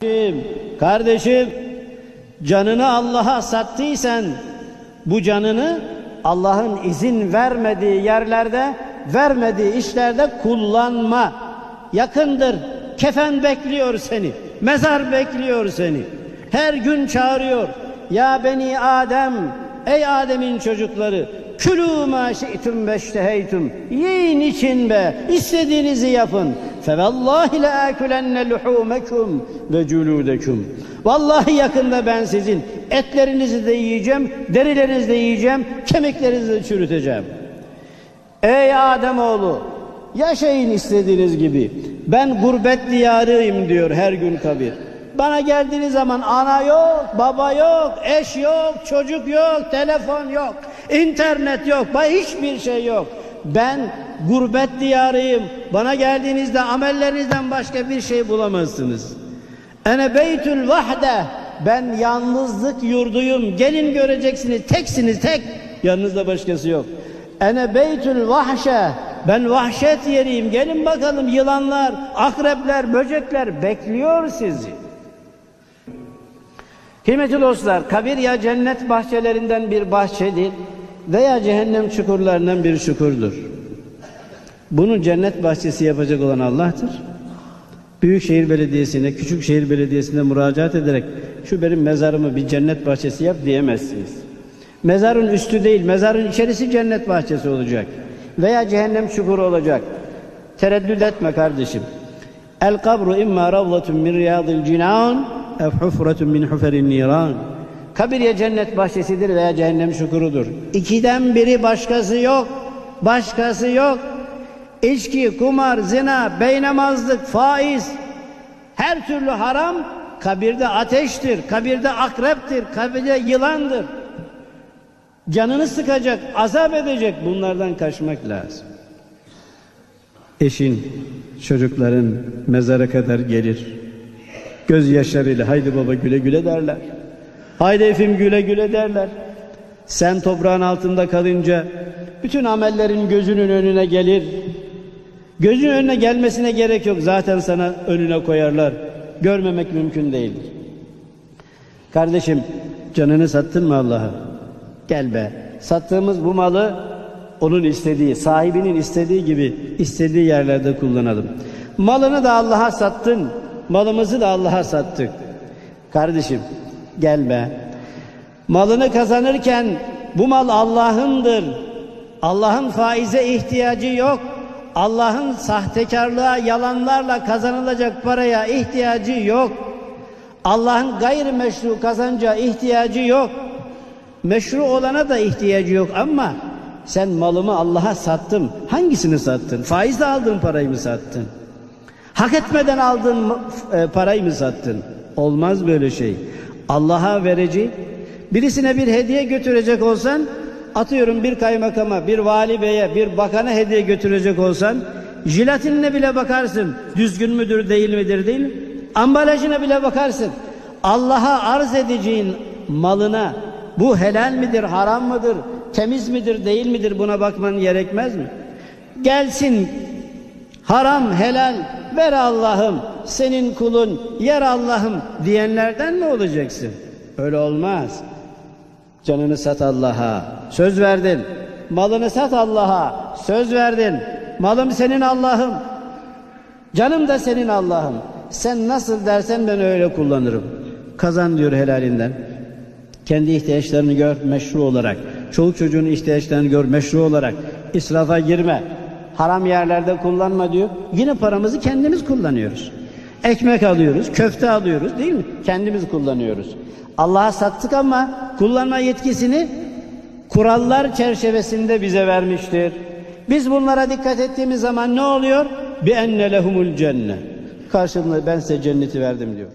Kardeşim, kardeşim canını Allah'a sattıysan bu canını Allah'ın izin vermediği yerlerde, vermediği işlerde kullanma. Yakındır. Kefen bekliyor seni. Mezar bekliyor seni. Her gün çağırıyor. Ya beni Adem, ey Adem'in çocukları, külü ma beşteheytum. Yiyin için be, istediğinizi yapın. Fevallahi la akulenne luhumekum ve culudekum. Vallahi yakında ben sizin etlerinizi de yiyeceğim, derilerinizi de yiyeceğim, kemiklerinizi de çürüteceğim. Ey Ademoğlu, yaşayın istediğiniz gibi. Ben gurbet diyarıyım diyor her gün kabir. Bana geldiğiniz zaman ana yok, baba yok, eş yok, çocuk yok, telefon yok, internet yok, hiçbir şey yok. Ben gurbet diyarıyım. Bana geldiğinizde amellerinizden başka bir şey bulamazsınız. Ene beytül vahde. Ben yalnızlık yurduyum. Gelin göreceksiniz. Teksiniz tek. Yanınızda başkası yok. Ene beytül vahşe. Ben vahşet yeriyim. Gelin bakalım yılanlar, akrepler, böcekler bekliyor sizi. Kıymetli dostlar, kabir ya cennet bahçelerinden bir bahçedir veya cehennem çukurlarından bir çukurdur. Bunu cennet bahçesi yapacak olan Allah'tır. Büyükşehir Belediyesi'ne, Küçükşehir Belediyesi'ne müracaat ederek şu benim mezarımı bir cennet bahçesi yap diyemezsiniz. Mezarın üstü değil, mezarın içerisi cennet bahçesi olacak. Veya cehennem çukuru olacak. Tereddüt etme kardeşim. El kabru imma ravlatun min riyadil cinan ev hufratun min huferin niran. Kabir ya cennet bahçesidir veya cehennem çukurudur. İkiden biri başkası yok. Başkası yok. İçki, kumar, zina, beynamazlık, faiz, her türlü haram kabirde ateştir, kabirde akreptir, kabirde yılandır. Canını sıkacak, azap edecek bunlardan kaçmak lazım. Eşin, çocukların mezara kadar gelir. Gözyaşlarıyla haydi baba güle güle derler. Haydi efim güle güle derler. Sen toprağın altında kalınca bütün amellerin gözünün önüne gelir. Gözün önüne gelmesine gerek yok. Zaten sana önüne koyarlar. Görmemek mümkün değildir. Kardeşim canını sattın mı Allah'a? Gel be. Sattığımız bu malı onun istediği, sahibinin istediği gibi istediği yerlerde kullanalım. Malını da Allah'a sattın. Malımızı da Allah'a sattık. Kardeşim gel be. Malını kazanırken bu mal Allah'ındır. Allah'ın faize ihtiyacı yok. Allah'ın sahtekarlığa, yalanlarla kazanılacak paraya ihtiyacı yok. Allah'ın gayrimeşru kazanca ihtiyacı yok. Meşru olana da ihtiyacı yok ama sen malımı Allah'a sattım. Hangisini sattın? Faizle aldığın parayı mı sattın? Hak etmeden aldığın e, parayı mı sattın? Olmaz böyle şey. Allah'a verici, birisine bir hediye götürecek olsan, atıyorum bir kaymakama, bir vali beye, bir bakana hediye götürecek olsan, jilatinine bile bakarsın. Düzgün müdür, değil midir, değil mi? Ambalajına bile bakarsın. Allah'a arz edeceğin malına bu helal midir, haram mıdır, temiz midir, değil midir buna bakman gerekmez mi? Gelsin haram, helal, ver Allah'ım, senin kulun, yer Allah'ım diyenlerden mi olacaksın? Öyle olmaz. Canını sat Allah'a, söz verdin. Malını sat Allah'a, söz verdin. Malım senin Allah'ım. Canım da senin Allah'ım. Sen nasıl dersen ben öyle kullanırım. Kazan diyor helalinden. Kendi ihtiyaçlarını gör meşru olarak. Çoluk çocuğun ihtiyaçlarını gör meşru olarak. İsrafa girme. Haram yerlerde kullanma diyor. Yine paramızı kendimiz kullanıyoruz. Ekmek alıyoruz, köfte alıyoruz değil mi? Kendimiz kullanıyoruz. Allah'a sattık ama kullanma yetkisini kurallar çerçevesinde bize vermiştir. Biz bunlara dikkat ettiğimiz zaman ne oluyor? Bi enne lehumul cennet. Karşılığında ben size cenneti verdim diyor.